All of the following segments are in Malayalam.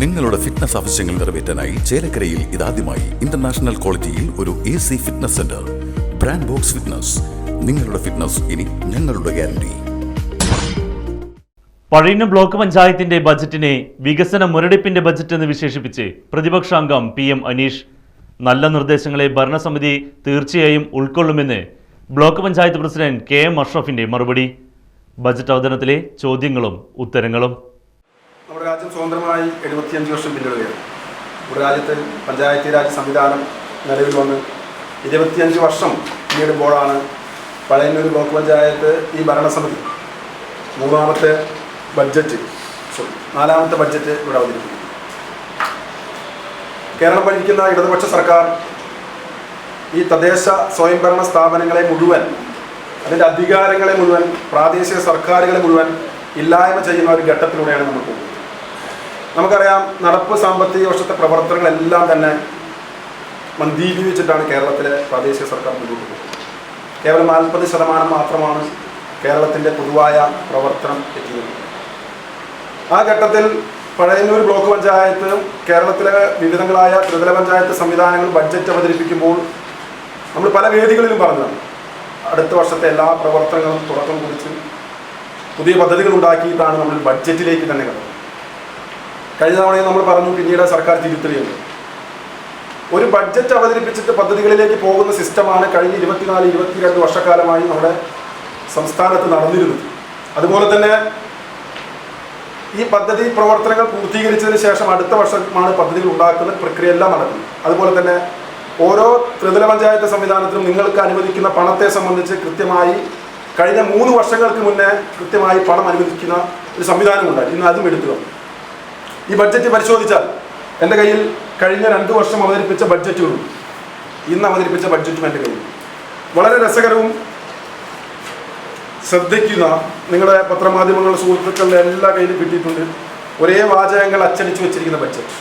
നിങ്ങളുടെ ഫിറ്റ്നസ് ആവശ്യങ്ങൾ നിറവേറ്റാനായി ചേലക്കരയിൽ ഇതാദ്യമായി ഇന്റർനാഷണൽ ക്വാളിറ്റിയിൽ ഒരു A C fitness centre brand Box fitness നിങ്ങളുടെ ഫിറ്റ്നസ് ഇനി ഞങ്ങളുടെ ഗ്യാരണ്ടി പഴയന്നൂർ ബ്ലോക്ക് പഞ്ചായത്തിന്റെ ബജറ്റിനെ വികസന മുരടിപ്പിന്റെ ബജറ്റ് എന്ന് വിശേഷിപ്പിച്ച് പ്രതിപക്ഷാംഗം പി എം അനീഷ്. നല്ല നിർദ്ദേശങ്ങളെ ഭരണസമിതി തീർച്ചയായും ഉൾക്കൊള്ളുമെന്ന് block panchayat president K M അഷ്റഫിന്റെ മറുപടി. ബജറ്റ് അവതരണത്തിലെ ചോദ്യങ്ങളും ഉത്തരങ്ങളും. നമ്മുടെ രാജ്യം സ്വതന്ത്രമായി എഴുപത്തിയഞ്ച് വർഷം പിന്നിടുകയാണ്. നമ്മുടെ രാജ്യത്ത് പഞ്ചായത്തി രാജ് സംവിധാനം നിലവിൽ വന്ന് ഇരുപത്തിയഞ്ച് വർഷം പിന്നിടുമ്പോഴാണ് പഴയന്നൂർ ബ്ലോക്ക് പഞ്ചായത്ത് ഈ ഭരണസമിതി മൂന്നാമത്തെ ബഡ്ജറ്റ് സോറി നാലാമത്തെ ബഡ്ജറ്റ് ഇവിടെ അവതരിപ്പിക്കുന്നു കേരളം ഭരിക്കുന്ന ഇടതുപക്ഷ സർക്കാർ ഈ തദ്ദേശ സ്വയംഭരണ സ്ഥാപനങ്ങളെ മുഴുവൻ അതിന്റെ അധികാരങ്ങളെ മുഴുവൻ പ്രാദേശിക സർക്കാരുകളെ മുഴുവൻ ഇല്ലായ്മ ചെയ്യുന്ന ഒരു ഘട്ടത്തിലൂടെയാണ് നമ്മൾ പോകുന്നത്. നമുക്കറിയാം നടപ്പ് സാമ്പത്തിക വർഷത്തെ പ്രവർത്തനങ്ങളെല്ലാം തന്നെ മന്ദീകരിച്ചിട്ടാണ് കേരളത്തിലെ പ്രാദേശിക സർക്കാർ മുന്നോട്ട് പോകുന്നത്. കേവലം നാൽപ്പത് ശതമാനം മാത്രമാണ് കേരളത്തിന്റെ പൊതുവായ പ്രവർത്തനം എത്തിയത്. ആ ഘട്ടത്തിൽ പഴയന്നൂർ ബ്ലോക്ക് പഞ്ചായത്ത് കേരളത്തിലെ വിവിധങ്ങളായ ത്രിതല പഞ്ചായത്ത് സംവിധാനങ്ങൾ ബഡ്ജറ്റ് അവതരിപ്പിക്കുമ്പോൾ നമ്മൾ പല വേദികളിലും പറഞ്ഞതാണ്. അടുത്ത വർഷത്തെ എല്ലാ പ്രവർത്തനങ്ങളും തുടക്കം കുറിച്ച് പുതിയ പദ്ധതികൾ ഉണ്ടാക്കിയിട്ടാണ് നമ്മൾ ബഡ്ജറ്റിലേക്ക് തന്നെ കടന്നത്. കഴിഞ്ഞ തവണയും നമ്മൾ പറഞ്ഞു പിന്നീട് സർക്കാർ തിരുത്തലുണ്ട്. ഒരു ബഡ്ജറ്റ് അവതരിപ്പിച്ചിട്ട് പദ്ധതികളിലേക്ക് പോകുന്ന സിസ്റ്റമാണ് കഴിഞ്ഞ ഇരുപത്തിനാല് ഇരുപത്തിരണ്ട് വർഷക്കാലമായി നമ്മുടെ സംസ്ഥാനത്ത് നടന്നിരുന്നത്. അതുപോലെ തന്നെ ഈ പദ്ധതി പ്രവർത്തനങ്ങൾ പൂർത്തീകരിച്ചതിന് ശേഷം അടുത്ത വർഷമാണ് പദ്ധതികൾ ഉണ്ടാക്കുന്ന പ്രക്രിയ എല്ലാം നടക്കുന്നത്. അതുപോലെ തന്നെ ഓരോ ത്രിതല പഞ്ചായത്ത് സംവിധാനത്തിലും നിങ്ങൾക്ക് അനുവദിക്കുന്ന പണത്തെ സംബന്ധിച്ച് കൃത്യമായി കഴിഞ്ഞ മൂന്ന് വർഷങ്ങൾക്ക് മുന്നേ കൃത്യമായി പണം അനുവദിക്കുന്ന ഒരു സംവിധാനമുണ്ടായി. ഇന്ന് അതും എടുത്തു വന്നു. ഈ ബഡ്ജറ്റ് പരിശോധിച്ചാൽ എന്റെ കയ്യിൽ കഴിഞ്ഞ രണ്ട് വർഷം അവതരിപ്പിച്ച ബഡ്ജറ്റുകളും ഇന്ന് അവതരിപ്പിച്ച ബഡ്ജറ്റും എന്റെ കയ്യിൽ. വളരെ രസകരവും ശ്രദ്ധിക്കുന്ന നിങ്ങളുടെ പത്രമാധ്യമങ്ങളുടെ സുഹൃത്തുക്കളുടെ എല്ലാ കയ്യിലും കിട്ടിയിട്ടുണ്ട് ഒരേ വാചകങ്ങൾ അച്ചടിച്ചു വെച്ചിരിക്കുന്ന ബഡ്ജറ്റ്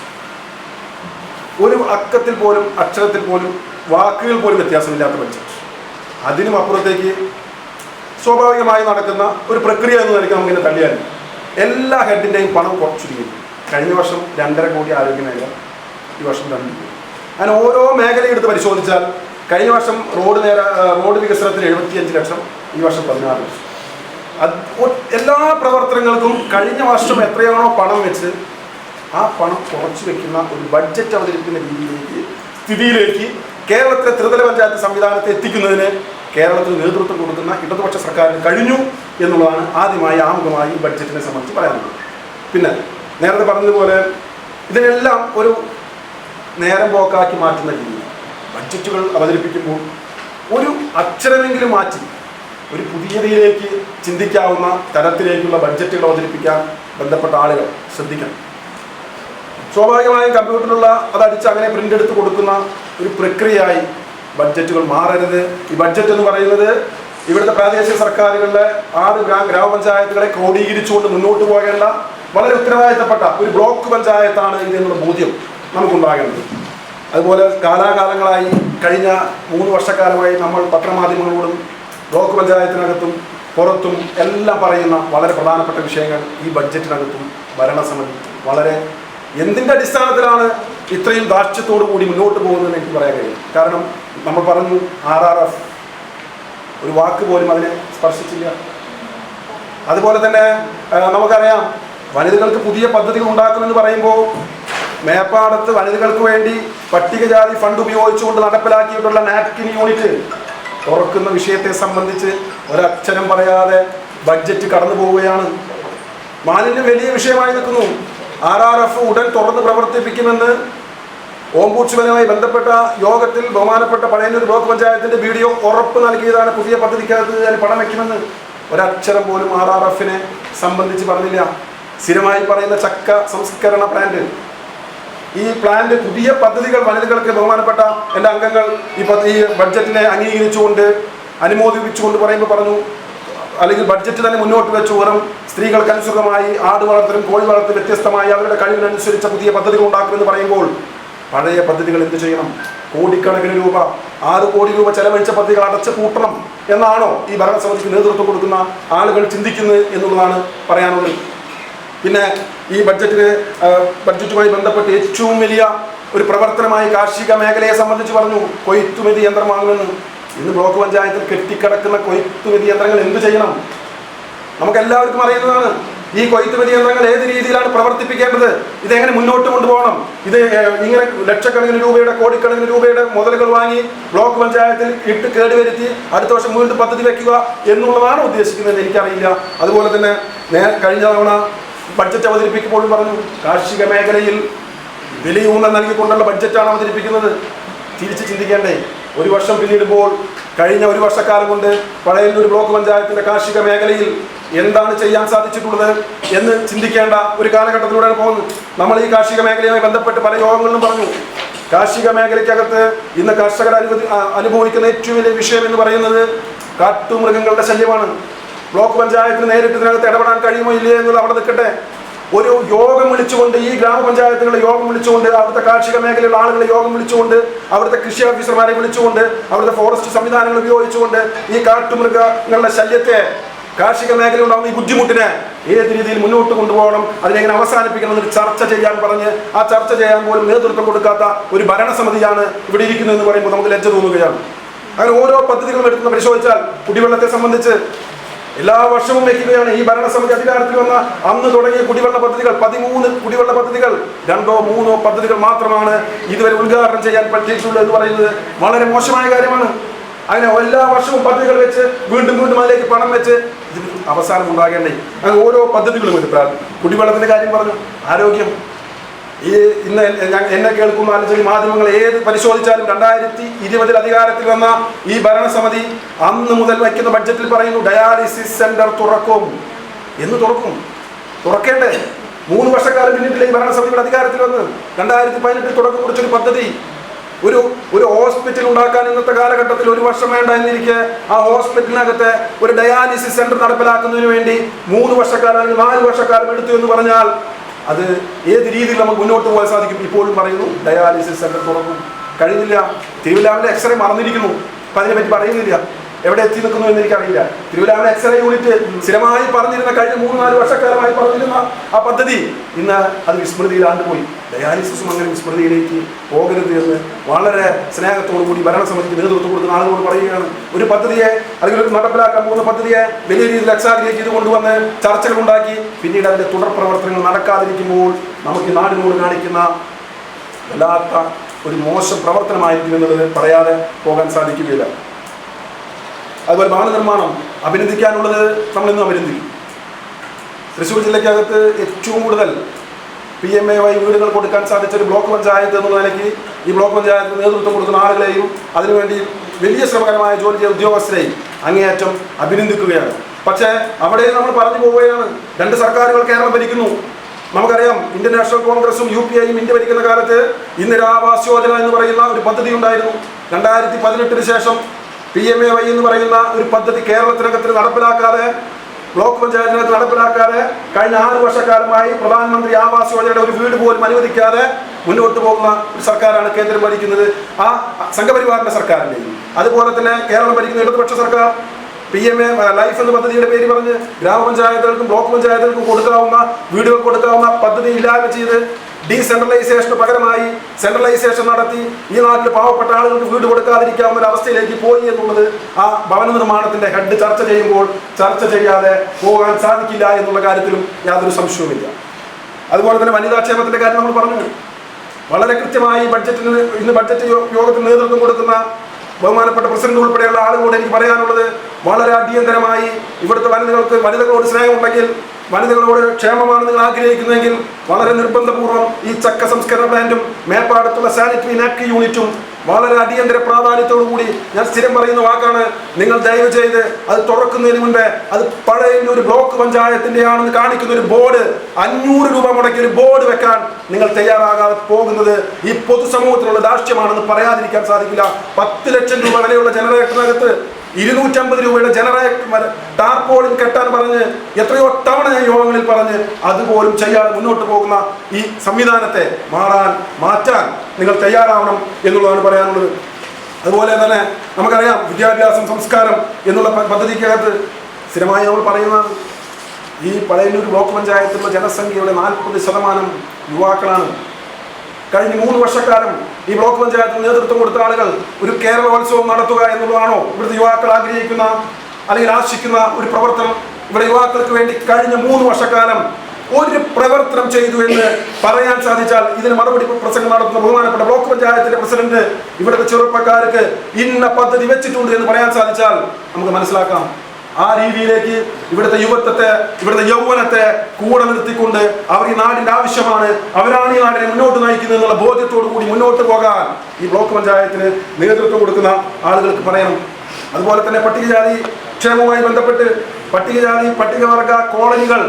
ഒരു അക്കത്തിൽ പോലും അക്ഷരത്തിൽ പോലും വാക്കുകൾ പോലും വ്യത്യാസമില്ലാത്ത ബഡ്ജറ്റ് അതിനും അപ്പുറത്തേക്ക് സ്വാഭാവികമായി നടക്കുന്ന ഒരു പ്രക്രിയ എന്ന് നിലയ്ക്ക് നമുക്കിതിനെ തള്ളിയാൽ എല്ലാ ഹെഡിന്റെയും പണം കുറച്ചിരിക്കുന്നു. കഴിഞ്ഞ വർഷം രണ്ടര കോടി ആരോഗ്യ മേഖല ഈ വർഷം രണ്ട് കോടി. അങ്ങനെ ഓരോ മേഖലയും എടുത്ത് പരിശോധിച്ചാൽ കഴിഞ്ഞ വർഷം റോഡ് നേര റോഡ് വികസനത്തിന് എഴുപത്തിയഞ്ച് ലക്ഷം ഈ വർഷം പതിനാറ് ലക്ഷം. അത് എല്ലാ പ്രവർത്തനങ്ങൾക്കും കഴിഞ്ഞ വർഷം എത്രയാണോ പണം വെച്ച് ആ പണം കുറച്ച് വെക്കുന്ന ഒരു ബഡ്ജറ്റ് അവതരിപ്പിക്കുന്ന രീതിയിലേക്ക് സ്ഥിതിയിലേക്ക് കേരളത്തിലെ ത്രിതല പഞ്ചായത്ത് സംവിധാനത്തെ എത്തിക്കുന്നതിന് കേരളത്തിന് നേതൃത്വം കൊടുക്കുന്ന ഇടതുപക്ഷ സർക്കാരിന് കഴിഞ്ഞു എന്നുള്ളതാണ് ആദ്യമായി ആമുഖമായി ബഡ്ജറ്റിനെ സംബന്ധിച്ച് പറയാനുള്ളത്. പിന്നെ നേരത്തെ പറഞ്ഞതുപോലെ ഇതിനെല്ലാം ഒരു നേരം പോക്കാക്കി മാറ്റുന്ന രീതി. ബഡ്ജറ്റുകൾ അവതരിപ്പിക്കുമ്പോൾ ഒരു അക്ഷരമെങ്കിലും മാറ്റി ഒരു പുതിയതിലേക്ക് ചിന്തിക്കാവുന്ന തരത്തിലേക്കുള്ള ബഡ്ജറ്റുകൾ അവതരിപ്പിക്കാൻ ബന്ധപ്പെട്ട ആളുകൾ ശ്രദ്ധിക്കണം. സ്വാഭാവികമായും കമ്പ്യൂട്ടറിലുള്ള അതടിച്ച് അങ്ങനെ പ്രിന്റ് എടുത്ത് കൊടുക്കുന്ന ഒരു പ്രക്രിയയായി ബഡ്ജറ്റുകൾ മാറരുത്. ഈ ബഡ്ജറ്റ് എന്ന് പറയുന്നത് ഇവിടുത്തെ പ്രാദേശിക സർക്കാരുകളിലെ ആറ് ഗ്രാമ ഗ്രാമപഞ്ചായത്തുകളെ ക്രോഡീകരിച്ചുകൊണ്ട് മുന്നോട്ട് പോകേണ്ട വളരെ ഉത്തരവാദിത്തപ്പെട്ട ഒരു ബ്ലോക്ക് പഞ്ചായത്താണ് ഇത് എന്നുള്ള ബോധ്യം നമുക്കുണ്ടാകേണ്ടത്. അതുപോലെ കാലാകാലങ്ങളായി കഴിഞ്ഞ മൂന്ന് വർഷക്കാലമായി നമ്മൾ പത്രമാധ്യമങ്ങളോടും ബ്ലോക്ക് പഞ്ചായത്തിനകത്തും പുറത്തും എല്ലാം പറയുന്ന വളരെ പ്രധാനപ്പെട്ട വിഷയങ്ങൾ ഈ ബഡ്ജറ്റിനകത്തും ഭരണസമിതി വളരെ എന്തിന്റെ അടിസ്ഥാനത്തിലാണ് ഇത്രയും ദാർഷ്ട്യത്തോടു കൂടി മുന്നോട്ട് പോകുന്നതെന്ന് എനിക്ക് പറയാൻ കഴിയും. കാരണം നമ്മൾ പറഞ്ഞു ആർ ആർ എഫ് ഒരു വാക്ക് പോലും അതിനെ സ്പർശിച്ചില്ല. അതുപോലെ തന്നെ നമുക്കറിയാം വനിതകൾക്ക് പുതിയ പദ്ധതികൾ ഉണ്ടാക്കുമെന്ന് പറയുമ്പോൾ മേപ്പാടത്ത് വനിതകൾക്ക് വേണ്ടി പട്ടികജാതി ഫണ്ട് ഉപയോഗിച്ചുകൊണ്ട് നടപ്പിലാക്കിയിട്ടുള്ള നാപ്കിൻ യൂണിറ്റ് തുറക്കുന്ന വിഷയത്തെ സംബന്ധിച്ച് ഒരക്ഷരം പറയാതെ ബഡ്ജറ്റ് കടന്നു പോവുകയാണ്. മാലിന്യം വലിയ വിഷയമായി നിൽക്കുന്നു. ആർ ആർ എഫ് ഉടൻ തുറന്ന് പ്രവർത്തിപ്പിക്കുമെന്ന് ഓംബൂഡ്സ്മാനുമായി ബന്ധപ്പെട്ട യോഗത്തിൽ ബഹുമാനപ്പെട്ട പഴയന്നൂർ ബ്ലോക്ക് പഞ്ചായത്തിന്റെ വീഡിയോ ഉറപ്പ് നൽകിയതാണ് പുതിയ പദ്ധതിക്കകത്ത് ഞാൻ പണം വയ്ക്കുമെന്ന്. ഒരക്ഷരം പോലും ആർ ആർ എഫിനെ സംബന്ധിച്ച് പറഞ്ഞില്ല. സ്ഥിരമായി പറയുന്ന ചക്ക സംസ്കരണ പ്ലാന്റ് ഈ പ്ലാന്റ് പുതിയ പദ്ധതികൾ വനിതകൾക്ക് ബഹുമാനപ്പെട്ട എന്റെ അംഗങ്ങൾ ഈ പദ്ധതി ബഡ്ജറ്റിനെ അംഗീകരിച്ചുകൊണ്ട് അനുമോദിപ്പിച്ചുകൊണ്ട് പറയുമ്പോൾ പറഞ്ഞു അല്ലെങ്കിൽ ബഡ്ജറ്റ് തന്നെ മുന്നോട്ട് വെച്ചു. വെറും സ്ത്രീകൾക്ക് അനുസൃതമായി ആട് വളർത്തലും കോഴി വളർത്തലും വ്യത്യസ്തമായി അവരുടെ കഴിവിനനുസരിച്ച പുതിയ പദ്ധതികൾ ഉണ്ടാക്കുമെന്ന് പറയുമ്പോൾ പഴയ പദ്ധതികൾ എന്ത് ചെയ്യണം? കോടിക്കണക്കിന് രൂപ ആറ് കോടി രൂപ ചെലവഴിച്ച പദ്ധതികൾ അടച്ചു കൂട്ടണം എന്നാണോ ഈ ഭരണസമിതിക്ക് നേതൃത്വം കൊടുക്കുന്ന ആളുകൾ ചിന്തിക്കുന്നത് എന്നുള്ളതാണ് പറയാനുള്ളത്. പിന്നെ ഈ ബഡ്ജറ്റിന് ബഡ്ജറ്റുമായി ബന്ധപ്പെട്ട് ഏറ്റവും വലിയ ഒരു പ്രവർത്തനമായി കാർഷിക മേഖലയെ സംബന്ധിച്ച് പറഞ്ഞു കൊയ്ത്തുമതി യന്ത്രം വാങ്ങുമെന്ന്. ഇന്ന് ബ്ലോക്ക് പഞ്ചായത്തിൽ കെട്ടിക്കിടക്കുന്ന കൊയ്ത്തുമതി യന്ത്രങ്ങൾ എന്ത് ചെയ്യണം? നമുക്ക് എല്ലാവർക്കും അറിയുന്നതാണ്. ഈ കൊയ്ത്തുമതി യന്ത്രങ്ങൾ ഏത് രീതിയിലാണ് പ്രവർത്തിപ്പിക്കേണ്ടത്? ഇതെങ്ങനെ മുന്നോട്ട് കൊണ്ടുപോകണം? ഇത് ഇങ്ങനെ ലക്ഷക്കണക്കിന് രൂപയുടെ കോടിക്കണക്കിന് രൂപയുടെ മുതലുകൾ വാങ്ങി ബ്ലോക്ക് പഞ്ചായത്തിൽ ഇട്ട് കേടുവരുത്തി അടുത്ത വർഷം വീണ്ടും പദ്ധതി വെക്കുക എന്നുള്ളതാണ് ഉദ്ദേശിക്കുന്നത് എനിക്കറിയില്ല. അതുപോലെ തന്നെ കഴിഞ്ഞ തവണ ബഡ്ജറ്റ് അവതരിപ്പിക്കുമ്പോഴും പറഞ്ഞു കാർഷിക മേഖലയിൽ വിലയൂന്നൽ നൽകിക്കൊണ്ടുള്ള ബഡ്ജറ്റാണ് അവതരിപ്പിക്കുന്നത്. തിരിച്ച് ചിന്തിക്കേണ്ടേ. ഒരു വർഷം പിന്നിടുമ്പോൾ കഴിഞ്ഞ ഒരു വർഷക്കാലം കൊണ്ട് പഴയന്നൂർ ബ്ലോക്ക് പഞ്ചായത്തിന്റെ കാർഷിക മേഖലയിൽ എന്താണ് ചെയ്യാൻ സാധിച്ചിട്ടുള്ളത് എന്ന് ചിന്തിക്കേണ്ട ഒരു കാലഘട്ടത്തിലൂടെയാണ് പോകുന്നത്. നമ്മൾ ഈ കാർഷിക മേഖലയുമായി ബന്ധപ്പെട്ട് പല യോഗങ്ങളിലും പറഞ്ഞു. കാർഷിക മേഖലയ്ക്കകത്ത് ഇന്ന് കർഷകർ അനുവദി അനുഭവിക്കുന്ന ഏറ്റവും വലിയ വിഷയം എന്ന് പറയുന്നത് കാട്ടുമൃഗങ്ങളുടെ ശല്യമാണ്. ബ്ലോക്ക് പഞ്ചായത്തിന് നേരിട്ട് ഇതിനകത്ത് ഇടപെടാൻ കഴിയുമോ ഇല്ലയോ എന്നുള്ളത് അവിടെ നിൽക്കട്ടെ. ഒരു യോഗം വിളിച്ചുകൊണ്ട് ഈ ഗ്രാമപഞ്ചായത്തുകളുടെ യോഗം വിളിച്ചുകൊണ്ട് അവിടുത്തെ കാർഷിക മേഖലയിലുള്ള ആളുകളെ യോഗം വിളിച്ചുകൊണ്ട് അവിടുത്തെ കൃഷി ഓഫീസർമാരെ വിളിച്ചുകൊണ്ട് അവിടുത്തെ ഫോറസ്റ്റ് സംവിധാനങ്ങൾ ഉപയോഗിച്ചുകൊണ്ട് ഈ കാട്ടുമൃഗങ്ങളുടെ ശല്യത്തെ കാർഷിക മേഖല ഉണ്ടാകുന്ന ഈ ബുദ്ധിമുട്ടിനെ ഏത് രീതിയിൽ മുന്നോട്ട് കൊണ്ടുപോകണം അതിനെങ്ങനെ അവസാനിപ്പിക്കണം എന്നൊരു ചർച്ച ചെയ്യാൻ പറഞ്ഞ് ആ ചർച്ച ചെയ്യാൻ പോലും നേതൃത്വം കൊടുക്കാത്ത ഒരു ഭരണസമിതിയാണ് ഇവിടെ ഇരിക്കുന്നത് എന്ന് പറയുമ്പോൾ നമുക്ക് ലജ്ജ തോന്നുകയാണ്. അങ്ങനെ ഓരോ പദ്ധതികളും എടുക്കുന്ന പരിശോധിച്ചാൽ കുടിവെള്ളത്തെ സംബന്ധിച്ച് എല്ലാ വർഷവും വെക്കുകയാണ്. ഈ ഭരണസമിതി അധികാരത്തിൽ വന്ന അന്ന് തുടങ്ങിയ കുടിവെള്ള പദ്ധതികൾ പതിമൂന്ന് കുടിവെള്ള പദ്ധതികൾ രണ്ടോ മൂന്നോ പദ്ധതികൾ മാത്രമാണ് ഇതുവരെ ഉദ്ഘാടനം ചെയ്യാൻ പറ്റിയിട്ടുള്ളൂ എന്ന് പറയുന്നത് വളരെ മോശമായ കാര്യമാണ്. അങ്ങനെ എല്ലാ വർഷവും പദ്ധതികൾ വെച്ച് വീണ്ടും വീണ്ടും അതിലേക്ക് പണം വെച്ച് ഇതിന് അവസാനം ഉണ്ടാകേണ്ടേ? അങ്ങനെ ഓരോ പദ്ധതികളും എടുത്താൽ കുടിവെള്ളത്തിന്റെ കാര്യം പറഞ്ഞു ആരോഗ്യം. ഈ ഇന്ന് എന്നെ കേൾക്കുന്ന അല്ലെങ്കിൽ മാധ്യമങ്ങൾ ഏത് പരിശോധിച്ചാലും രണ്ടായിരത്തി ഇരുപതിൽ അധികാരത്തിൽ വന്ന ഈ ഭരണസമിതി അന്ന് മുതൽ വയ്ക്കുന്ന ബഡ്ജറ്റിൽ പറയുന്നു ഡയാലിസിസ് സെന്റർ തുറക്കും. എന്ന് തുറക്കും. തുറക്കേണ്ടേ? മൂന്ന് വർഷക്കാലം പിന്നിട്ടില്ല ഈ ഭരണസമിതിയുടെ അധികാരത്തിൽ വന്ന്? രണ്ടായിരത്തി പതിനെട്ടിൽ തുടക്കം കുറിച്ചൊരു പദ്ധതി. ഒരു ഒരു ഹോസ്പിറ്റൽ ഉണ്ടാക്കാൻ ഇന്നത്തെ കാലഘട്ടത്തിൽ ഒരു വർഷം വേണ്ട എന്നിരിക്കെ ആ ഹോസ്പിറ്റലിനകത്ത് ഒരു ഡയാലിസിസ് സെന്റർ നടപ്പിലാക്കുന്നതിന് വേണ്ടി മൂന്ന് വർഷക്കാലം അല്ലെങ്കിൽ നാല് വർഷക്കാലം എടുത്തു എന്ന് പറഞ്ഞാൽ അത് ഏത് രീതിയിൽ നമുക്ക് മുന്നോട്ട് പോകാൻ സാധിക്കും ഇപ്പോഴും പറയുന്നു ഡയാലിസിസ് സെന്റർ തുറക്കും കഴിഞ്ഞില്ല. തിരുവില്ലാവിലെ എക്സ്റേ മറന്നിരിക്കുന്നു. അപ്പൊ അതിനെപ്പറ്റി പറയുന്നില്ല. എവിടെ എത്തി നിൽക്കുന്നു എന്ന് എനിക്കറിയില്ല. തിരുവില്ലാവിലെ എക്സ്റേ യൂണിറ്റ് സ്ഥിരമായി പറഞ്ഞിരുന്ന കഴിഞ്ഞ മൂന്ന് നാല് വർഷക്കാലമായി പറഞ്ഞിരുന്ന ആ പദ്ധതി ഇന്ന് അത് വിസ്മൃതിയിലാണ്ട് പോയി. ഡയാലിസിസും അങ്ങനെ വിസ്മൃതിയിലേക്ക് പോകരുത് എന്ന് വളരെ സ്നേഹത്തോടു കൂടി ഭരണസമിതിക്ക് നേതൃത്വം കൊടുക്കുന്ന ആളുകളോട് പറയുകയാണ്. ഒരു പദ്ധതിയെ അല്ലെങ്കിൽ ഒരു നടപ്പിലാക്കാൻ പോകുന്ന പദ്ധതിയെ വലിയ രീതിയിൽ എക്സാഗ്രേറ്റ് ചെയ്ത് കൊണ്ടുവന്ന് ചർച്ചകൾ ഉണ്ടാക്കി പിന്നീട് അതിന്റെ തുടർ പ്രവർത്തനങ്ങൾ നടക്കാതിരിക്കുമ്പോൾ നമുക്ക് നാടിനോട് കാണിക്കുന്ന വല്ലാത്ത ഒരു മോശം പ്രവർത്തനമായിരിക്കും എന്നുള്ളത് പറയാതെ പോകാൻ സാധിക്കുകയില്ല. അതുപോലെ ഭവന നിർമ്മാണം അഭിനന്ദിക്കാനുള്ളത് നമ്മൾ ഇന്നും അഭിനന്ദിക്കും. തൃശ്ശൂർ ജില്ലയ്ക്കകത്ത് ഏറ്റവും കൂടുതൽ പി എം എ വൈ വീടുകൾ കൊടുക്കാൻ സാധിച്ച ഒരു ബ്ലോക്ക് പഞ്ചായത്ത് എന്നുള്ള നിലയ്ക്ക് ഈ ബ്ലോക്ക് പഞ്ചായത്തിന് നേതൃത്വം കൊടുക്കുന്ന ആളുകളെയും അതിനുവേണ്ടി വലിയ ശ്രമകരമായ ജോലി ചെയ്ത ഉദ്യോഗസ്ഥരെയും അങ്ങേയറ്റം അഭിനന്ദിക്കുകയാണ്. പക്ഷേ അവിടെ നമ്മൾ പറഞ്ഞു പോവുകയാണ് രണ്ട് സർക്കാരുകൾ കേരളം ഭരിക്കുന്നു. നമുക്കറിയാം ഇന്ത്യൻ നാഷണൽ കോൺഗ്രസും യു പി ഐയും ഇന്ത്യ ഭരിക്കുന്ന കാലത്ത് ഇന്ദിരാവാസ് യോജന എന്ന് പറയുന്ന ഒരു പദ്ധതി ഉണ്ടായിരുന്നു. രണ്ടായിരത്തി പതിനെട്ടിന് ശേഷം പി എം എ വൈ എന്ന് പറയുന്ന ഒരു പദ്ധതി കേരളത്തിനകത്ത് നടപ്പിലാക്കാതെ ബ്ലോക്ക് പഞ്ചായത്തിനകത്ത് നടപ്പിലാക്കാതെ കഴിഞ്ഞ ആറ് വർഷക്കാലമായി പ്രധാനമന്ത്രി ആവാസ് യോജനയുടെ ഒരു വീട് പോലും അനുവദിക്കാതെ മുന്നോട്ട് പോകുന്ന ഒരു സർക്കാരാണ് കേന്ദ്രം ഭരിക്കുന്നത്. ആ സംഘപരിവാറിന്റെ സർക്കാരിന്റെയും അതുപോലെ തന്നെ കേരളം ഭരിക്കുന്ന ഇടതുപക്ഷ സർക്കാർ പി എം എ ലൈഫ് എന്ന പദ്ധതിയുടെ പേര് പറഞ്ഞ് ഗ്രാമപഞ്ചായത്തുകൾക്കും ബ്ലോക്ക് പഞ്ചായത്തുകൾക്കും കൊടുക്കാവുന്ന വീടുകൾ കൊടുക്കാവുന്ന പദ്ധതി ഇല്ലായ്മ ചെയ്ത് ഡീസെൻട്രലൈസേഷന് പകരമായി സെൻട്രലൈസേഷൻ നടത്തി ഈ നാട്ടിൽ പാവപ്പെട്ട ആളുകൾക്ക് വീട് കൊടുക്കാതിരിക്കാവുന്ന ഒരു അവസ്ഥയിലേക്ക് പോയി എന്നുള്ളത് ആ ഭവന നിർമ്മാണത്തിന്റെ ഹെഡ് ചർച്ച ചെയ്യുമ്പോൾ ചർച്ച ചെയ്യാതെ പോകാൻ സാധിക്കില്ല എന്നുള്ള കാര്യത്തിലും യാതൊരു സംശയവുമില്ല. അതുപോലെ തന്നെ വനിതാ ക്ഷേമത്തിന്റെ കാര്യം നമ്മൾ പറഞ്ഞു. വളരെ കൃത്യമായി ബഡ്ജറ്റിന് ഇന്ന് ബഡ്ജറ്റ് യോഗത്തിന് നേതൃത്വം കൊടുക്കുന്ന ബഹുമാനപ്പെട്ട പ്രസിഡന്റ് ഉൾപ്പെടെയുള്ള ആളുകളോട് എനിക്ക് പറയാനുള്ളത് വളരെ അടിയന്തരമായി ഇവിടുത്തെ വനിതകൾക്ക് വനിതകളോട് സ്നേഹമുണ്ടെങ്കിൽ വനിതകളോട് ക്ഷേമമാണ് നിങ്ങൾ ആഗ്രഹിക്കുന്നതെങ്കിൽ വളരെ നിർബന്ധപൂർവം ഈ ചക്ക സംസ്കരണ പ്ലാന്റും മേപ്പാടത്തുള്ള സാനിറ്ററി നാപ്കി യൂണിറ്റും വളരെ അടിയന്തര പ്രാധാന്യത്തോടു കൂടി ഞാൻ സ്ഥിരം പറയുന്ന വാക്കാണ്. നിങ്ങൾ ദയവ് ചെയ്ത് അത് തുറക്കുന്നതിന് മുൻപേ അത് പഴയ ഒരു ബ്ലോക്ക് പഞ്ചായത്തിന്റെ ആണെന്ന് കാണിക്കുന്ന ഒരു ബോർഡ് അഞ്ഞൂറ് രൂപ മുടക്കി ഒരു ബോർഡ് വെക്കാൻ നിങ്ങൾ തയ്യാറാകാതെ പോകുന്നത് ഈ പൊതുസമൂഹത്തിലുള്ള ദാഷ്ട്യമാണെന്ന് പറയാതിരിക്കാൻ സാധിക്കില്ല. പത്ത് ലക്ഷം രൂപ വിലയുള്ള ജനറേറ്ററിനകത്ത് ഇരുന്നൂറ്റമ്പത് രൂപയുടെ ജനറേറ്റർ ടാർപോളിൻ കെട്ടാൻ പറഞ്ഞ് എത്രയോ തവണ ഞാൻ യോഗങ്ങളിൽ പറഞ്ഞ് അതുപോലും ചെയ്യാതെ മുന്നോട്ട് പോകുന്ന ഈ സംവിധാനത്തെ മാറാൻ മാറ്റാൻ നിങ്ങൾ തയ്യാറാവണം എന്നുള്ളതാണ് പറയാനുള്ളത്. അതുപോലെ തന്നെ നമുക്കറിയാം വിദ്യാഭ്യാസം സംസ്കാരം എന്നുള്ള പദ്ധതിക്കകത്ത് സ്ഥിരമായി നമ്മൾ പറയുന്നതാണ്. ഈ പഴയന്നൂർ ബ്ലോക്ക് പഞ്ചായത്തിലുള്ള ജനസംഖ്യയുടെ നാൽപ്പത് ശതമാനം യുവാക്കളാണ്. കഴിഞ്ഞ മൂന്ന് വർഷക്കാലം ഈ ബ്ലോക്ക് പഞ്ചായത്തിന് നേതൃത്വം കൊടുത്ത ആളുകൾ ഒരു കേരളോത്സവം നടത്തുക എന്നുള്ളതാണോ ഇവിടുത്തെ യുവാക്കൾ ആഗ്രഹിക്കുന്ന അല്ലെങ്കിൽ ആശിക്കുന്ന ഒരു പ്രവർത്തനം? ഇവിടെ യുവാക്കൾക്ക് വേണ്ടി കഴിഞ്ഞ മൂന്ന് വർഷക്കാലം ഒരു പ്രവർത്തനം ചെയ്തു എന്ന് പറയാൻ സാധിച്ചാൽ ഇതിന് മറുപടി പ്രസംഗം നടത്തുന്ന ബഹുമാനപ്പെട്ട ബ്ലോക്ക് പഞ്ചായത്തിന്റെ പ്രസിഡന്റ് ഇവിടുത്തെ ചെറുപ്പക്കാർക്ക് ഇന്ന പദ്ധതി വെച്ചിട്ടുണ്ട് എന്ന് പറയാൻ സാധിച്ചാൽ നമുക്ക് മനസ്സിലാക്കാം. ആ രീതിയിലേക്ക് ഇവിടുത്തെ യുവത്വത്തെ ഇവിടുത്തെ യൗവനത്തെ കൂടെ നിർത്തിക്കൊണ്ട് അവർ ഈ നാടിന്റെ ആവശ്യമാണ്. അവരാണ് ഈ നാടിനെ മുന്നോട്ട് നയിക്കുന്നത് എന്നുള്ള ബോധ്യത്തോടു കൂടി മുന്നോട്ട് പോകാൻ ഈ ബ്ലോക്ക് പഞ്ചായത്തിന് നേതൃത്വം കൊടുക്കുന്ന ആളുകൾക്ക് പറയണം. അതുപോലെ തന്നെ പട്ടികജാതി ക്ഷേമവുമായി ബന്ധപ്പെട്ട് പട്ടികജാതി പട്ടികവർഗ കോളനികൾ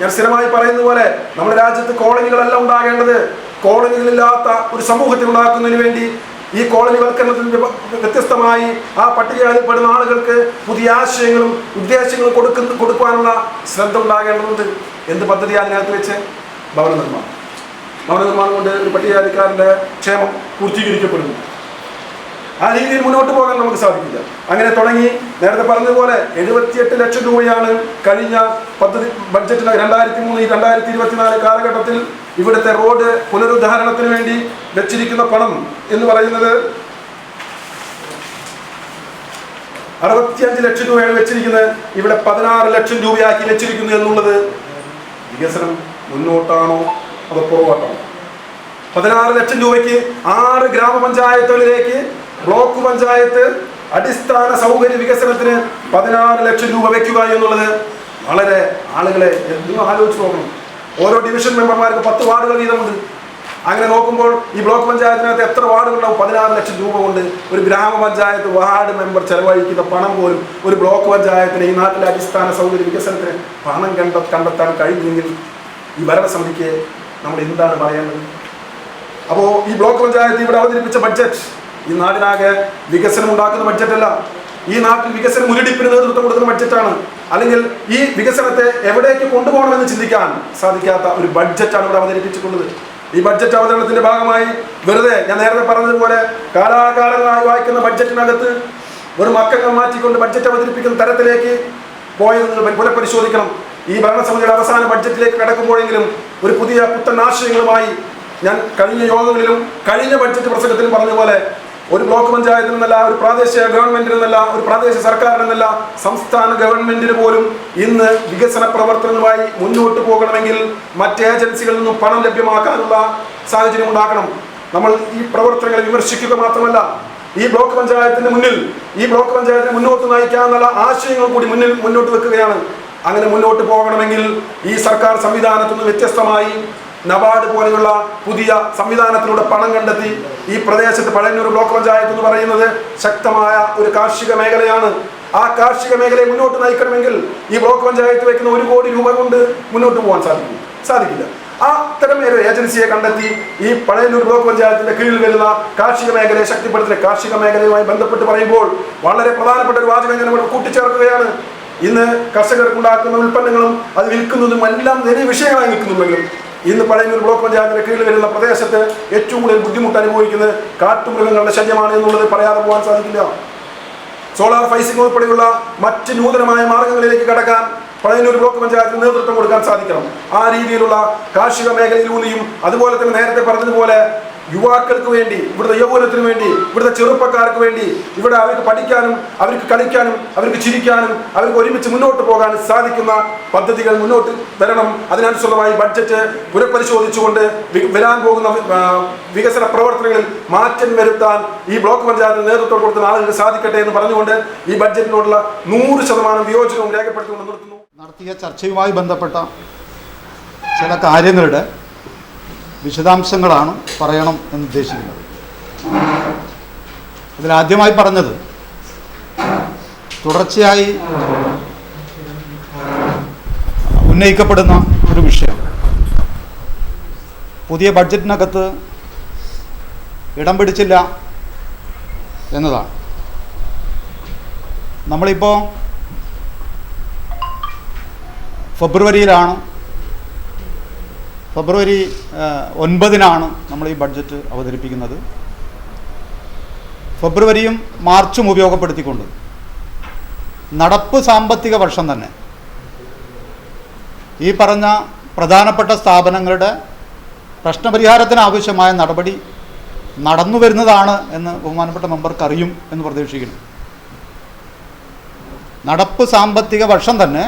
ഞാൻ സ്ഥിരമായി പറയുന്ന പോലെ നമ്മുടെ രാജ്യത്ത് കോളനികളല്ല ഉണ്ടാകേണ്ടത്. കോളനികളില്ലാത്ത ഒരു സമൂഹത്തിൽ ഉണ്ടാക്കുന്നതിന് വേണ്ടി ഈ കോളനി വൽക്കരണത്തിന്റെ വ്യത്യസ്തമായി ആ പട്ടികജാതിപ്പെടുന്ന ആളുകൾക്ക് പുതിയ ആശയങ്ങളും ഉദ്ദേശങ്ങളും കൊടുക്കുന്ന കൊടുക്കുവാനുള്ള ശ്രദ്ധ ഉണ്ടാകേണ്ടതുണ്ട്. എന്ത് പദ്ധതിയാണ് അതിനകത്ത് വെച്ച്? ഭവന നിർമ്മാണം ഭവന നിർമ്മാണം കൊണ്ട് ഒരു പട്ടികജാതിക്കാരന്റെ ക്ഷേമം പൂർത്തീകരിക്കപ്പെടുന്നു. ആ രീതിയിൽ മുന്നോട്ട് പോകാൻ നമുക്ക് സാധിക്കില്ല. അങ്ങനെ തുടങ്ങി നേരത്തെ പറഞ്ഞതുപോലെ എഴുപത്തിയെട്ട് ലക്ഷം രൂപയാണ് കഴിഞ്ഞ പദ്ധതി ബഡ്ജറ്റിൽ രണ്ടായിരത്തി മൂന്ന് രണ്ടായിരത്തി ഇരുപത്തിനാല് കാലഘട്ടത്തിൽ ഇവിടുത്തെ റോഡ് പുനരുദ്ധാരണത്തിന് വേണ്ടി വെച്ചിരിക്കുന്ന പണം എന്ന് പറയുന്നത് അറുപത്തിയഞ്ച് ലക്ഷം രൂപയാണ് വെച്ചിരിക്കുന്നത്. ഇവിടെ പതിനാറ് ലക്ഷം രൂപയാക്കി വെച്ചിരിക്കുന്നു എന്നുള്ളത് വികസനം മുന്നോട്ടാണോ അതോ പുറകോട്ടാണോ? പതിനാറ് ലക്ഷം രൂപയ്ക്ക് ആറ് ഗ്രാമപഞ്ചായത്തുകളിലേക്ക് ബ്ലോക്ക് പഞ്ചായത്ത് അടിസ്ഥാന സൗകര്യ വികസനത്തിന് പതിനാറ് ലക്ഷം രൂപ വെക്കുക എന്നുള്ളത് വളരെ ആളുകളെ എന്തും ആലോചിച്ച് നോക്കണം. ഓരോ ഡിവിഷൻ മെമ്പർമാർക്ക് പത്ത് വാർഡുകൾ വീതമുണ്ട്. അങ്ങനെ നോക്കുമ്പോൾ ഈ ബ്ലോക്ക് പഞ്ചായത്തിനകത്ത് എത്ര വാർഡുകളുണ്ടാവും? പതിനാറ് ലക്ഷം രൂപ കൊണ്ട് ഒരു ഗ്രാമപഞ്ചായത്ത് വാർഡ് മെമ്പർ ചെലവഴിക്കുന്ന പണം പോലും ഒരു ബ്ലോക്ക് പഞ്ചായത്തിന് ഈ നാട്ടിലെ അടിസ്ഥാന സൗകര്യ വികസനത്തിന് പണം കണ്ട കണ്ടെത്താൻ കഴിഞ്ഞെങ്കിൽ ഈ ഭരണസമിതിക്ക് നമ്മൾ എന്താണ് പറയേണ്ടത്? അപ്പോൾ ഈ ബ്ലോക്ക് പഞ്ചായത്ത് ഇവിടെ അവതരിപ്പിച്ച ബഡ്ജറ്റ് ഈ നാടിനാകെ വികസനം ഉണ്ടാക്കുന്ന ബഡ്ജറ്റല്ല ഈ നാട്ടിൽ വികസന മുരടിപ്പിന് നേതൃത്വം കൊടുക്കുന്ന ബഡ്ജറ്റാണ്. അല്ലെങ്കിൽ ഈ വികസനത്തെ എവിടേക്ക് കൊണ്ടുപോകണമെന്ന് ചിന്തിക്കാൻ സാധിക്കാത്ത ഒരു ബഡ്ജറ്റാണ് ഇവിടെ അവതരിപ്പിച്ചിട്ടുള്ളത്. ഈ ബഡ്ജറ്റ് അവതരണത്തിന്റെ ഭാഗമായി വെറുതെ ഞാൻ നേരത്തെ പറഞ്ഞതുപോലെ കാലാകാലങ്ങളായി വായിക്കുന്ന ബഡ്ജറ്റിനകത്ത് ഒരു മക്കങ്ങൾ മാറ്റിക്കൊണ്ട് ബഡ്ജറ്റ് അവതരിപ്പിക്കുന്ന തരത്തിലേക്ക് പോയത് പുനഃപരിശോധിക്കണം. ഈ ഭരണസമിതിയുടെ അവസാന ബഡ്ജറ്റിലേക്ക് കടക്കുമ്പോഴെങ്കിലും ഒരു പുതിയ പുത്തൻ ആശയങ്ങളുമായി ഞാൻ കഴിഞ്ഞ യോഗങ്ങളിലും കഴിഞ്ഞ ബഡ്ജറ്റ് പ്രസംഗത്തിലും പറഞ്ഞ പോലെ ഒരു ബ്ലോക്ക് പഞ്ചായത്തിൽ നിന്നല്ല ഒരു പ്രാദേശിക ഗവൺമെന്റിൽ നിന്നല്ല ഒരു പ്രാദേശിക സർക്കാരിൽ നിന്നല്ല സംസ്ഥാന ഗവൺമെന്റിന് പോലും ഇന്ന് വികസന പ്രവർത്തനങ്ങളുമായി മുന്നോട്ട് പോകണമെങ്കിൽ മറ്റ് ഏജൻസികളിൽ നിന്നും പണം ലഭ്യമാക്കാനുള്ള സാഹചര്യം ഉണ്ടാക്കണം നമ്മൾ ഈ പ്രവർത്തനങ്ങളെ വിമർശിക്കുക മാത്രമല്ല ഈ ബ്ലോക്ക് പഞ്ചായത്തിന്റെ മുന്നിൽ ഈ ബ്ലോക്ക് പഞ്ചായത്തിന് മുന്നോട്ട് നയിക്കാനുള്ള ആശയങ്ങൾ കൂടി മുന്നിൽ മുന്നോട്ട് വെക്കുകയാണ്. അങ്ങനെ മുന്നോട്ട് പോകണമെങ്കിൽ ഈ സർക്കാർ സംവിധാനത്തിൽ നിന്ന് വ്യത്യസ്തമായി നബാർഡ് പോലെയുള്ള പുതിയ സംവിധാനത്തിലൂടെ പണം കണ്ടെത്തി ഈ പ്രദേശത്ത് പഴയന്നൂർ ബ്ലോക്ക് പഞ്ചായത്ത് എന്ന് പറയുന്നത് ശക്തമായ ഒരു കാർഷിക മേഖലയാണ്. ആ കാർഷിക മേഖലയെ മുന്നോട്ട് നയിക്കണമെങ്കിൽ ഈ ബ്ലോക്ക് പഞ്ചായത്ത് വെക്കുന്ന ഒരു കോടി രൂപ കൊണ്ട് മുന്നോട്ട് പോകാൻ സാധിക്കും. സാധിക്കില്ല. ആ അത്തരം ഒരു ഏജൻസിയെ കണ്ടെത്തി ഈ പഴയന്നൂർ ബ്ലോക്ക് പഞ്ചായത്തിന്റെ കീഴിൽ വരുന്ന കാർഷിക മേഖലയെ ശക്തിപ്പെടുത്തുന്ന കാർഷിക മേഖലയുമായി ബന്ധപ്പെട്ട് പറയുമ്പോൾ വളരെ പ്രധാനപ്പെട്ട ഒരു വാചകം ഞാൻ കൂട്ടിച്ചേർക്കുകയാണ്. ഇന്ന് കർഷകർക്കുണ്ടാക്കുന്ന ഉൽപ്പന്നങ്ങളും അത് വിൽക്കുന്നതും എല്ലാം വലിയ വിഷയങ്ങളായി നിൽക്കുന്നുണ്ടെങ്കിലും ഇന്ന് പഴയൂർ ബ്ലോക്ക് പഞ്ചായത്തിന്റെ കീഴിൽ വരുന്ന പ്രദേശത്ത് ഏറ്റവും കൂടുതൽ ബുദ്ധിമുട്ട് അനുഭവിക്കുന്നത് കാട്ടുമൃഗങ്ങളുടെ ശല്യമാണ് എന്നുള്ളത് പറയാതെ പോകാൻ സാധിക്കില്ല. സോളാർ ഫൈസിംഗ് ഉൾപ്പെടെയുള്ള മറ്റ് നൂതനമായ മാർഗങ്ങളിലേക്ക് കടക്കാൻ പഴയന്നൂർ ബ്ലോക്ക് പഞ്ചായത്തിന് നേതൃത്വം കൊടുക്കാൻ സാധിക്കണം. ആ രീതിയിലുള്ള കാർഷിക മേഖലയിലൂന്നിയും അതുപോലെ തന്നെ നേരത്തെ പറഞ്ഞതുപോലെ യുവാക്കൾക്ക് വേണ്ടി ഇവിടുത്തെ യൗവനത്തിന് വേണ്ടി ഇവിടുത്തെ ചെറുപ്പക്കാർക്ക് വേണ്ടി ഇവിടെ അവർക്ക് പഠിക്കാനും അവർക്ക് കളിക്കാനും അവർക്ക് ചിരിക്കാനും അവർക്ക് ഒരുമിച്ച് മുന്നോട്ട് പോകാൻ സാധിക്കുന്ന പദ്ധതികൾ മുന്നോട്ട് വരണം. അതിനനുസൃതമായി ബഡ്ജറ്റ് പുനഃപരിശോധിച്ചുകൊണ്ട് വരാൻ പോകുന്ന വികസന പ്രവർത്തനങ്ങളിൽ മാറ്റം വരുത്താൻ ഈ ബ്ലോക്ക് പഞ്ചായത്തിന് നേതൃത്വം കൊടുക്കുന്ന ആളുകൾക്ക് സാധിക്കട്ടെ എന്ന് പറഞ്ഞുകൊണ്ട് ഈ ബഡ്ജറ്റിനോടുള്ള നൂറ് ശതമാനം വിയോജനവും രേഖപ്പെടുത്തിക്കൊണ്ട് നിർത്തുന്നു. നടത്തിയ ചർച്ചയുമായി ബന്ധപ്പെട്ട ചില കാര്യങ്ങളുടെ വിശദാംശങ്ങളാണ് പറയണം എന്ന് ഉദ്ദേശിക്കുന്നത്. ഇതിലാദ്യമായി പറഞ്ഞത് തുടർച്ചയായി ഉന്നയിക്കപ്പെടുന്ന ഒരു വിഷയം പുതിയ ബഡ്ജറ്റിനകത്ത് ഇടം പിടിച്ചില്ല എന്നതാണ്. നമ്മളിപ്പോൾ ഫെബ്രുവരിയിലാണ്. ഫെബ്രുവരി ഒൻപതിനാണ് നമ്മൾ ഈ ബഡ്ജറ്റ് അവതരിപ്പിക്കുന്നത്. ഫെബ്രുവരിയും മാർച്ചും ഉപയോഗപ്പെടുത്തിക്കൊണ്ട് നടപ്പ് സാമ്പത്തിക വർഷം തന്നെ ഈ പറഞ്ഞ പ്രധാനപ്പെട്ട സ്ഥാപനങ്ങളുടെ പ്രശ്നപരിഹാരത്തിന് ആവശ്യമായ നടപടി നടന്നു വരുന്നതാണ് എന്ന് ബഹുമാനപ്പെട്ട മെമ്പർക്ക് അറിയും എന്ന് പ്രതീക്ഷിക്കുന്നു. നടപ്പ് സാമ്പത്തിക വർഷം തന്നെ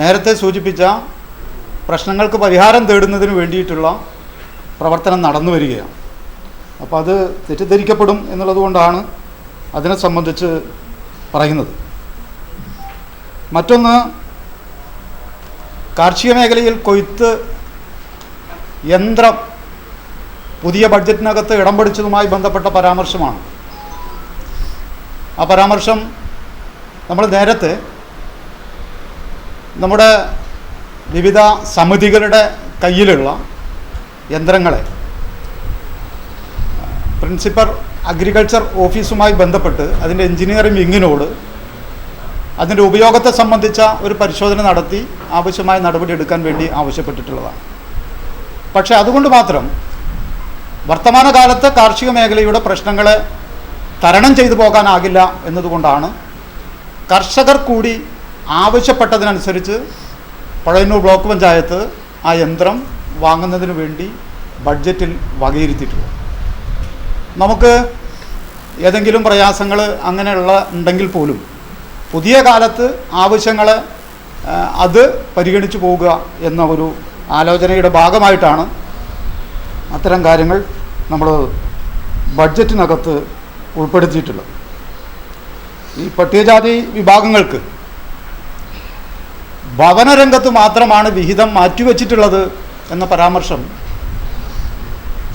നേരത്തെ സൂചിപ്പിച്ച പ്രശ്നങ്ങൾക്ക് പരിഹാരം തേടുന്നതിന് വേണ്ടിയിട്ടുള്ള പ്രവർത്തനം നടന്നു വരികയാണ്. അപ്പോൾ അത് തെറ്റിദ്ധരിക്കപ്പെടും എന്നുള്ളതുകൊണ്ടാണ് അതിനെ സംബന്ധിച്ച് പറയുന്നത്. മറ്റൊന്ന് കാർഷിക മേഖലയിൽ കൊയ്ത്ത് യന്ത്രം പുതിയ ബഡ്ജറ്റിനകത്ത് ഇടം പിടിച്ചതുമായി ബന്ധപ്പെട്ട പരാമർശമാണ്. ആ പരാമർശം നമ്മൾ നേരത്തെ നമ്മുടെ വിവിധ സമിതികളുടെ കയ്യിലുള്ള യന്ത്രങ്ങളെ പ്രിൻസിപ്പൽ അഗ്രികൾച്ചർ ഓഫീസുമായി ബന്ധപ്പെട്ട് അതിന്റെ എഞ്ചിനീയറിംഗ് വിങ്ങിനോട് അതിന്റെ ഉപയോഗത്തെ സംബന്ധിച്ച ഒരു പരിശോധന നടത്തി ആവശ്യമായ നടപടി എടുക്കാൻ വേണ്ടി ആവശ്യപ്പെട്ടിട്ടുള്ളതാണ്. പക്ഷേ അതുകൊണ്ട് മാത്രം വർത്തമാനകാലത്ത് കാർഷിക മേഖലയുടെ പ്രശ്നങ്ങളെ തരണം ചെയ്തു പോകാനാകില്ല എന്നതുകൊണ്ടാണ് കർഷകർ കൂടി ആവശ്യപ്പെട്ടതിനനുസരിച്ച് പഴയന്നൂർ ബ്ലോക്ക് പഞ്ചായത്ത് ആ യന്ത്രം വാങ്ങുന്നതിന് വേണ്ടി ബഡ്ജറ്റിൽ വകയിരുത്തിയിട്ടുണ്ട്. നമുക്ക് ഏതെങ്കിലും പ്രയാസങ്ങൾ അങ്ങനെയുള്ള ഉണ്ടെങ്കിൽ പോലും പുതിയ കാലത്ത് ആവശ്യങ്ങൾ അത് പരിഗണിച്ചു പോവുക എന്ന ഒരു ആലോചനയുടെ ഭാഗമായിട്ടാണ് അത്തരം കാര്യങ്ങൾ നമ്മൾ ബഡ്ജറ്റിനകത്ത് ഉൾപ്പെടുത്തിയിട്ടുള്ളത്. ഈ പട്ടികജാതി വിഭാഗങ്ങൾക്ക് ഭവനരംഗത്ത് മാത്രമാണ് വിഹിതം മാറ്റിവെച്ചിട്ടുള്ളത് എന്ന പരാമർശം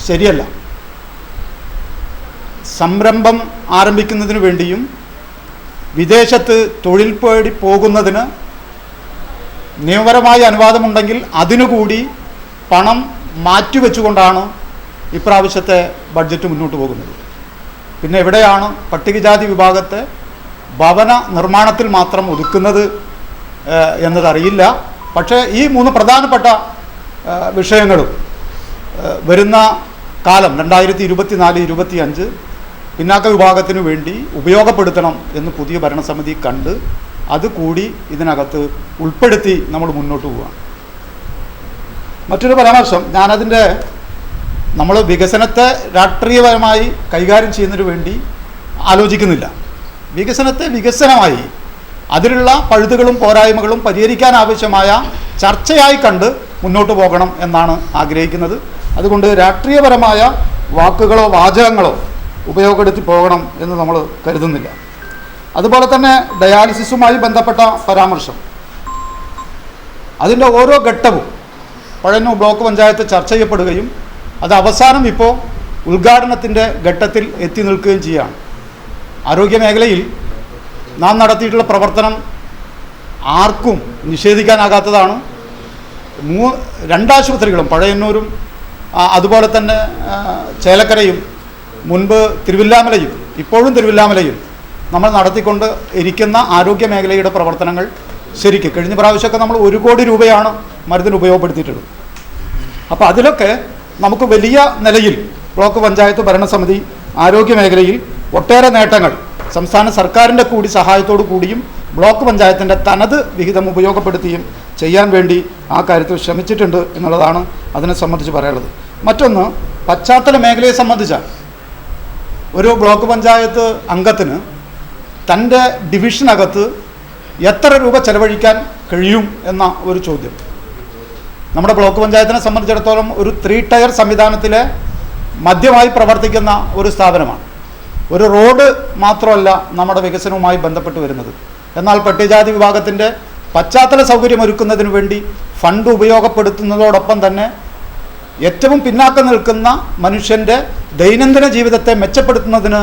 ശരിയല്ല. സംരംഭം ആരംഭിക്കുന്നതിന് വേണ്ടിയും വിദേശത്ത് തൊഴിൽ പേടി പോകുന്നതിന് നിയമപരമായ അനുവാദമുണ്ടെങ്കിൽ അതിനുകൂടി പണം മാറ്റിവെച്ചുകൊണ്ടാണ് ഇപ്രാവശ്യത്തെ ബഡ്ജറ്റ് മുന്നോട്ട് പോകുന്നത്. പിന്നെ എവിടെയാണ് പട്ടികജാതി വിഭാഗത്തെ ഭവന നിർമ്മാണത്തിൽ മാത്രം ഒതുക്കുന്നത് എന്നതറിയില്ല. പക്ഷേ ഈ മൂന്ന് പ്രധാനപ്പെട്ട വിഷയങ്ങളും വരുന്ന കാലം രണ്ടായിരത്തി ഇരുപത്തി നാല് ഇരുപത്തി അഞ്ച് പിന്നാക്ക വിഭാഗത്തിനു വേണ്ടി ഉപയോഗപ്പെടുത്തണം എന്ന് പുതിയ ഭരണസമിതി കണ്ട് അതുകൂടി ഇതിനകത്ത് ഉൾപ്പെടുത്തി നമ്മൾ മുന്നോട്ട് പോവുകയാണ് മറ്റൊരു പരാമർശം ഞാനതിന്റെ നമ്മൾ വികസനത്തെ രാഷ്ട്രീയപരമായി കൈകാര്യം ചെയ്യുന്നതിന് വേണ്ടി ആലോചിക്കുന്നില്ല. വികസനത്തെ വികസനമായി അതിലുള്ള പഴുതുകളും പോരായ്മകളും പരിഹരിക്കാൻ ആവശ്യമായ ചർച്ചയായി കണ്ട് മുന്നോട്ട് പോകണം എന്നാണ് ആഗ്രഹിക്കുന്നത്. അതുകൊണ്ട് രാഷ്ട്രീയപരമായ വാക്കുകളോ വാചകങ്ങളോ ഉപയോഗപ്പെടുത്തി പോകണം എന്ന് നമ്മൾ കരുതുന്നില്ല. അതുപോലെ തന്നെ ഡയാലിസിസുമായി ബന്ധപ്പെട്ട പരാമർശം. അതിന്റെ ഓരോ ഘട്ടവും പഴയന്നൂർ ബ്ലോക്ക് പഞ്ചായത്ത് ചർച്ച ചെയ്യപ്പെടുകയും അത് അവസാനം ഇപ്പോൾ ഉദ്ഘാടനത്തിന്റെ ഘട്ടത്തിൽ എത്തി നിൽക്കുകയും ചെയ്യുകയാണ് ആരോഗ്യ മേഖലയിൽ നാം നടത്തിയിട്ടുള്ള പ്രവർത്തനം ആർക്കും നിഷേധിക്കാനാകാത്തതാണ്. മൂ രണ്ടാശുപത്രികളും പഴയന്നൂരും അതുപോലെ തന്നെ ചേലക്കരയും മുൻപ് തിരുവില്ലാമലയും ഇപ്പോഴും തിരുവില്ലാമലയും നമ്മൾ നടത്തിക്കൊണ്ട് ഇരിക്കുന്ന ആരോഗ്യ മേഖലയുടെ പ്രവർത്തനങ്ങൾ ശരിക്കും കഴിഞ്ഞ പ്രാവശ്യമൊക്കെ നമ്മൾ ഒരു കോടി രൂപയാണ് മരുന്നിന് ഉപയോഗപ്പെടുത്തിയിട്ടുള്ളത്. അപ്പോൾ അതിലൊക്കെ നമുക്ക് വലിയ നിലയിൽ ബ്ലോക്ക് പഞ്ചായത്ത് ഭരണസമിതി ആരോഗ്യ മേഖലയിൽ ഒട്ടേറെ നേട്ടങ്ങൾ സംസ്ഥാന സർക്കാരിന്റെ കൂടി സഹായത്തോടു കൂടിയും ബ്ലോക്ക് പഞ്ചായത്തിന്റെ തനത് വിഹിതം ഉപയോഗപ്പെടുത്തിയും ചെയ്യാൻ വേണ്ടി ആ കാര്യത്തിൽ ശ്രമിച്ചിട്ടുണ്ട് എന്നുള്ളതാണ് അതിനെ സംബന്ധിച്ച് പറയാനുള്ളത്. മറ്റൊന്ന് പശ്ചാത്തല മേഖലയെ സംബന്ധിച്ച ഒരു ബ്ലോക്ക് പഞ്ചായത്ത് അംഗത്തിന് തന്റെ ഡിവിഷനകത്ത് എത്ര രൂപ ചെലവഴിക്കാൻ കഴിയും എന്ന ഒരു ചോദ്യം. നമ്മുടെ ബ്ലോക്ക് പഞ്ചായത്തിനെ സംബന്ധിച്ചിടത്തോളം ഒരു ത്രീ ടയർ സംവിധാനത്തിലെ മധ്യമായി പ്രവർത്തിക്കുന്ന ഒരു സ്ഥാപനമാണ്. ഒരു റോഡ് മാത്രമല്ല നമ്മുടെ വികസനവുമായി ബന്ധപ്പെട്ട് വരുന്നത്. എന്നാൽ പട്ടികജാതി വിഭാഗത്തിന്റെ പശ്ചാത്തല സൗകര്യം ഒരുക്കുന്നതിന് വേണ്ടി ഫണ്ട് ഉപയോഗപ്പെടുത്തുന്നതോടൊപ്പം തന്നെ ഏറ്റവും പിന്നാക്കം നിൽക്കുന്ന മനുഷ്യന്റെ ദൈനംദിന ജീവിതത്തെ മെച്ചപ്പെടുത്തുന്നതിന്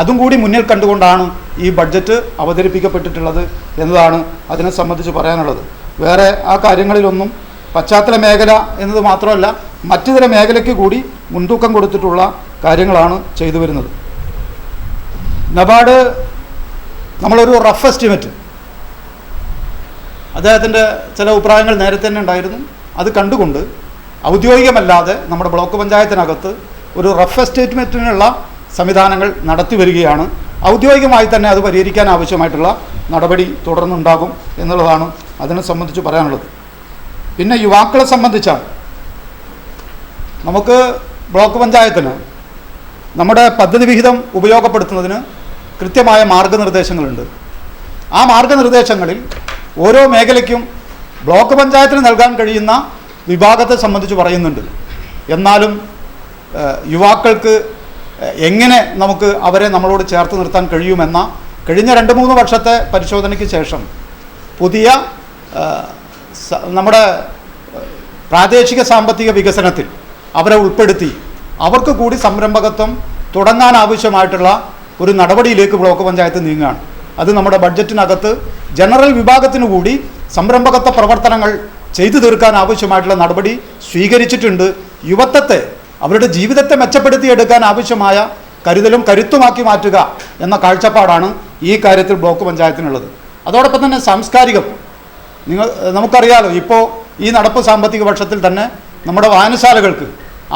അതും കൂടി മുന്നിൽ കണ്ടുകൊണ്ടാണ് ഈ ബഡ്ജറ്റ് അവതരിപ്പിക്കപ്പെട്ടിട്ടുള്ളത് എന്നതാണ് അതിനെ സംബന്ധിച്ച് പറയാനുള്ളത്. വേറെ ആ കാര്യങ്ങളിലൊന്നും പശ്ചാത്തല മേഖല എന്നത് മാത്രമല്ല മറ്റു ചില മേഖലയ്ക്ക് കൂടി മുൻതൂക്കം കൊടുത്തിട്ടുള്ള കാര്യങ്ങളാണ് ചെയ്തു വരുന്നത്. നബാർഡ് നമ്മളൊരു റഫ് എസ്റ്റിമേറ്റ്. അദ്ദേഹത്തിന്റെ ചില അഭിപ്രായങ്ങൾ നേരത്തെ തന്നെ ഉണ്ടായിരുന്നു. അത് കണ്ടുകൊണ്ട് ഔദ്യോഗികമല്ലാതെ നമ്മുടെ ബ്ലോക്ക് പഞ്ചായത്തിനകത്ത് ഒരു റഫ് എസ്റ്റേറ്റ്മെന്റിനുള്ള സംവിധാനങ്ങൾ നടത്തി വരികയാണ്. ഔദ്യോഗികമായി തന്നെ അത് പരിഹരിക്കാൻ ആവശ്യമായിട്ടുള്ള നടപടി തുടർന്നുണ്ടാകും എന്നുള്ളതാണ് അതിനെ സംബന്ധിച്ച് പറയാനുള്ളത്. പിന്നെ യുവാക്കളെ സംബന്ധിച്ചാണ്. നമുക്ക് ബ്ലോക്ക് പഞ്ചായത്തിന് നമ്മുടെ പദ്ധതി വിഹിതം ഉപയോഗപ്പെടുത്തുന്നതിന് കൃത്യമായ മാർഗനിർദ്ദേശങ്ങളുണ്ട്. ആ മാർഗനിർദ്ദേശങ്ങളിൽ ഓരോ മേഖലയ്ക്കും ബ്ലോക്ക് പഞ്ചായത്തിന് നൽകാൻ കഴിയുന്ന വിഭാഗത്തെ സംബന്ധിച്ച് പറയുന്നുണ്ട്. എന്നാലും യുവാക്കൾക്ക് എങ്ങനെ നമുക്ക് അവരെ നമ്മളോട് ചേർത്ത് നിർത്താൻ കഴിയുമെന്ന കഴിഞ്ഞ രണ്ട് മൂന്ന് വർഷത്തെ പരിശോധനയ്ക്ക് ശേഷം പുതിയ നമ്മുടെ പ്രാദേശിക സാമ്പത്തിക വികസനത്തിൽ അവരെ ഉൾപ്പെടുത്തി അവർക്ക് കൂടി സംരംഭകത്വം തുടങ്ങാൻ ആവശ്യമായിട്ടുള്ള ഒരു നടപടിയിലേക്ക് ബ്ലോക്ക് പഞ്ചായത്ത് നീങ്ങുകയാണ്. അത് നമ്മുടെ ബഡ്ജറ്റിനകത്ത് ജനറൽ വിഭാഗത്തിനു കൂടി സംരംഭകത്വ പ്രവർത്തനങ്ങൾ ചെയ്തു തീർക്കാൻ ആവശ്യമായിട്ടുള്ള നടപടി സ്വീകരിച്ചിട്ടുണ്ട്. യുവത്വത്തെ അവരുടെ ജീവിതത്തെ മെച്ചപ്പെടുത്തിയെടുക്കാൻ ആവശ്യമായ കരുതലും കരുത്തുമാക്കി മാറ്റുക എന്ന കാഴ്ചപ്പാടാണ് ഈ കാര്യത്തിൽ ബ്ലോക്ക് പഞ്ചായത്തിനുള്ളത്. അതോടൊപ്പം തന്നെ സാംസ്കാരികം. നിങ്ങൾ നമുക്കറിയാലോ ഇപ്പോൾ ഈ നടപ്പ് സാമ്പത്തിക വർഷത്തിൽ തന്നെ നമ്മുടെ വായനശാലകൾക്ക്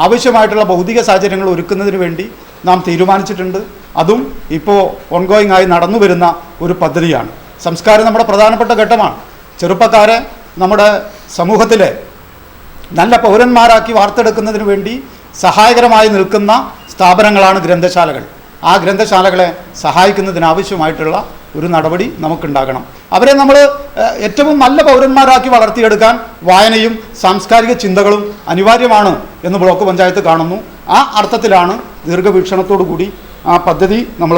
ആവശ്യമായിട്ടുള്ള ഭൗതിക സാഹചര്യങ്ങൾ ഒരുക്കുന്നതിന് വേണ്ടി നാം തീരുമാനിച്ചിട്ടുണ്ട്. അതും ഇപ്പോൾ ഓൺഗോയിങ് ആയി നടന്നു വരുന്ന ഒരു പദ്ധതിയാണ്. സംസ്കാരം നമ്മുടെ പ്രധാനപ്പെട്ട ഘട്ടമാണ്. ചെറുപ്പക്കാരെ നമ്മുടെ സമൂഹത്തിലെ നല്ല പൗരന്മാരാക്കി വാർത്തെടുക്കുന്നതിന് വേണ്ടി സഹായകരമായി നിൽക്കുന്ന സ്ഥാപനങ്ങളാണ് ഗ്രന്ഥശാലകൾ. ആ ഗ്രന്ഥശാലകളെ സഹായിക്കുന്നതിനാവശ്യമായിട്ടുള്ള ഒരു നടപടി നമുക്കുണ്ടാകണം. അവരെ നമ്മൾ ഏറ്റവും നല്ല പൗരന്മാരാക്കി വളർത്തിയെടുക്കാൻ വായനയും സാംസ്കാരിക ചിന്തകളും അനിവാര്യമാണ് എന്ന് ബ്ലോക്ക് പഞ്ചായത്ത് കാണുന്നു. ആ അർത്ഥത്തിലാണ് ദീർഘവീക്ഷണത്തോടു കൂടി ആ പദ്ധതി നമ്മൾ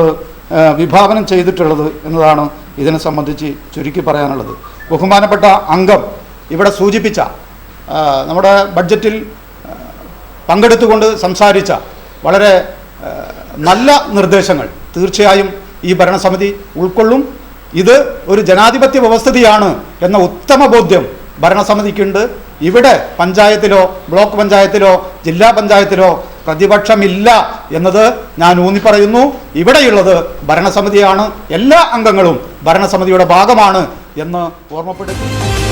വിഭാവനം ചെയ്തിട്ടുള്ളത് എന്നതാണ് ഇതിനെ സംബന്ധിച്ച് ചുരുക്കി പറയാനുള്ളത്. ബഹുമാനപ്പെട്ട അംഗം ഇവിടെ സൂചിപ്പിച്ച നമ്മുടെ ബഡ്ജറ്റിൽ പങ്കെടുത്തുകൊണ്ട് സംസാരിച്ച വളരെ നല്ല നിർദ്ദേശങ്ങൾ തീർച്ചയായും ഈ ഭരണസമിതി ഉൾക്കൊള്ളും. ഇത് ഒരു ജനാധിപത്യ വ്യവസ്ഥിതിയാണ് എന്ന ഉത്തമ ബോധ്യം ഭരണസമിതിക്കുണ്ട്. ഇവിടെ പഞ്ചായത്തിലോ ബ്ലോക്ക് പഞ്ചായത്തിലോ ജില്ലാ പഞ്ചായത്തിലോ പ്രതിപക്ഷമില്ല എന്നത് ഞാൻ ഊന്നി പറയുന്നു ഇവിടെയുള്ളത് ഭരണസമിതിയാണ്. എല്ലാ അംഗങ്ങളും ഭരണസമിതിയുടെ ഭാഗമാണ് എന്ന് ഓർമ്മപ്പെടുത്തി